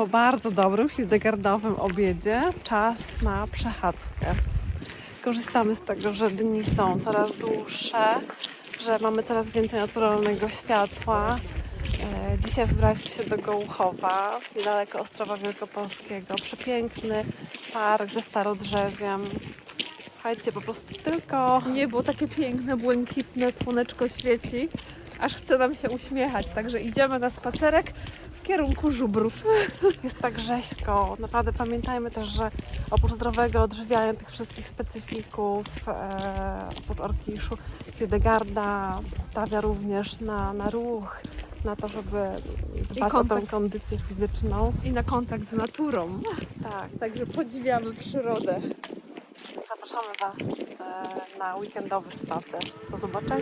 po bardzo dobrym hildegardowym obiedzie czas na przechadzkę. Korzystamy z tego, że dni są coraz dłuższe, że mamy coraz więcej naturalnego światła. E, Dzisiaj wybraliśmy się do Gołuchowa, niedaleko Ostrowa Wielkopolskiego. Przepiękny park ze starodrzewiem. Słuchajcie, po prostu tylko Niebo takie piękne, błękitne, słoneczko świeci, aż chce nam się uśmiechać. Także idziemy na spacerek w kierunku żubrów. Jest tak rzeźko. Naprawdę pamiętajmy też, że oprócz zdrowego odżywiania tych wszystkich specyfików e, oprócz orkiszu, Hildegardda stawia również na, na ruch, na to, żeby dbać o tę kontakt. kondycję fizyczną. I na kontakt z naturą. Tak, Także podziwiamy przyrodę. zapraszamy Was e, na weekendowy spacer. Do zobaczenia.